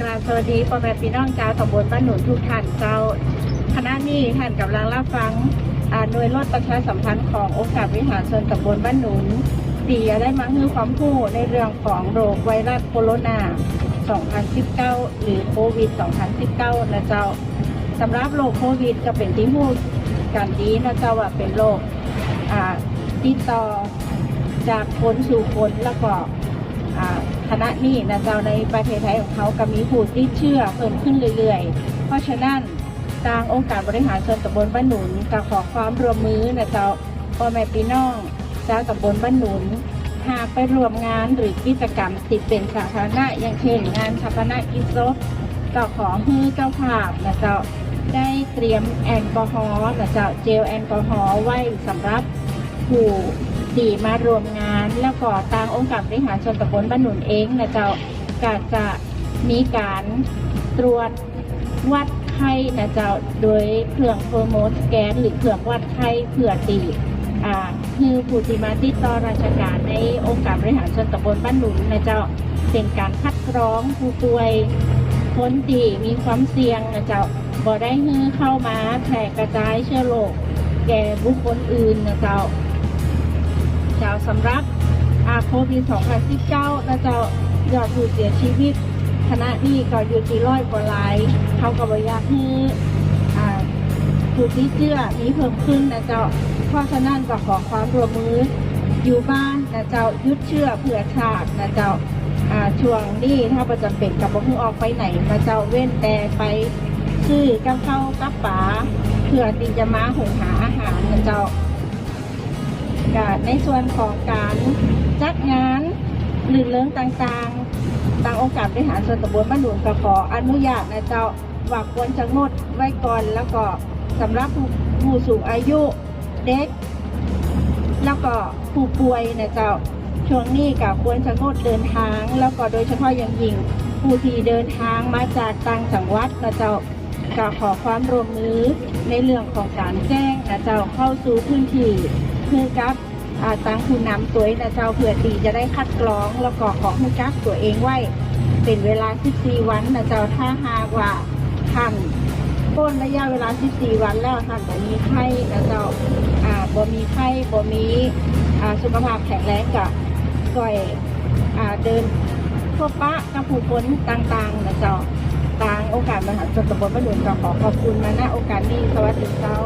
กราบสวัสดีพ่อแม่พี่น้องชาวตำบลบ้านหนุนทุกท่านเจ้าคณะนี้ท่านกำลังรับฟังอ่าหน่วยรถประชาสัมพันธ์ขององค์การบริหารส่วนตำบลบ้านหนุนดีได้มาให้ความรู้ในเรื่องของโรคไวรัสโคโรนา 2019 หรือโควิด 2019 นะเจ้าสำหรับโรคโควิดก็เป็นที่พูดกันดีนะเจ้าว่าเป็นโรคอ่าติดต่อจากคนสู่คนแล้วก็อ่า คณะนี้นะเจ้าในประเทศไทยของเขาก็มีผู้ติดเชื้อเพิ่มขึ้นเรื่อยๆ เพราะฉะนั้นทางองค์การบริหารส่วนตำบลบ้านหนุนก็ขอความร่วมมือนะเจ้าพ่อแม่พี่น้องชาวตำบลบ้านหนุนหากไปรวมงานหรือกิจกรรมติดเป็นสาธารณะอย่างเช่นงานชาปนกิจศพก็ขอให้เจ้าภาพนะเจ้าได้เตรียมแอลกอฮอล์นะเจ้าเจลแอลกอฮอล์ไว้สำหรับผู้ ที่มารวมงาน แล้วก็ทางองค์การบริหารส่วนตำบลบ้านหนุนเองนะเจ้าก็จะมีการตรวจวัดไข้นะเจ้าโดยเครื่องโฟโมสแกนหรือเครื่องวัดไข้เผื่อตีอ่าคือผู้ที่มาติดต่อราชการในองค์การบริหารส่วนตำบลบ้านหนุนนะเจ้าเป็นการคัดกรองผู้ป่วยคนที่มีความเสี่ยงนะเจ้าบ่ได้ฮือเข้ามาแพร่กระจายเชื้อโรคแก่บุคคลอื่นนะเจ้า เจ้าสำรับอาโควิด2019นะเจ้ายอดผู้เสียชีวิตคณะนี้ก็อยู่ที่ร้อยกว่าลายเขาก็บอยากให้อ่าผู้ติดเชื้อมีเพิ่มขึ้นนะเจ้าเพราะฉะนั้นก็ขอความร่วมมืออยู่บ้านนะเจ้ายุดเชื่อเผื่อชาตินะเจ้าอ่าช่วงนี้ถ้าประจำเป็นกับบ่ฮือออกไปไหนนะเจ้าเว้นแต่ไปซื้อกับข้าวกับป๋าเพื่อที่จะมาหุงหาอาหารนะเจ้า ก็ในส่วนของการจัดงานหรือเรื่องต่างๆตามองค์การบริหารส่วนตำบลบ้านหนุนก็ขออนุญาตนะเจ้าว่าควรจะงดไว้ก่อนแล้วก็สำหรับผู้สูงอายุเด็ก แล้วก็ผู้ป่วยนะเจ้าช่วงนี้ก็ควรจะงดเดินทาง แล้วก็โดยเฉพาะอย่างยิ่งผู้ที่เดินทางมาจากต่างจังหวัดนะเจ้าก็ขอความร่วมมือในเรื่องของการแจ้งนะเจ้าเข้าสู่พื้นที่ คือกับตังผู้นำตัวเองนะเจ้าเผื่อตีจะได้คัดกรองแล้วก็ของให้กักตัวเองไว้ เป็นเวลา 14 วันนะเจ้าถ้าหากว่าท่านพ้นระยะเวลา 14 วันแล้วท่านบ่มีไข้นะเจ้าอ่าบ่มีไข้บ่มีอ่าสุขภาพแข็งแรงก็ก่อยอ่าเดินพบปะกับผู้คนต่างๆนะเจ้าทางโอกาสมหาชนตำบลบ้านหลวงก็ขอขอบคุณมาณโอกาสนี้สวัสดีเจ้า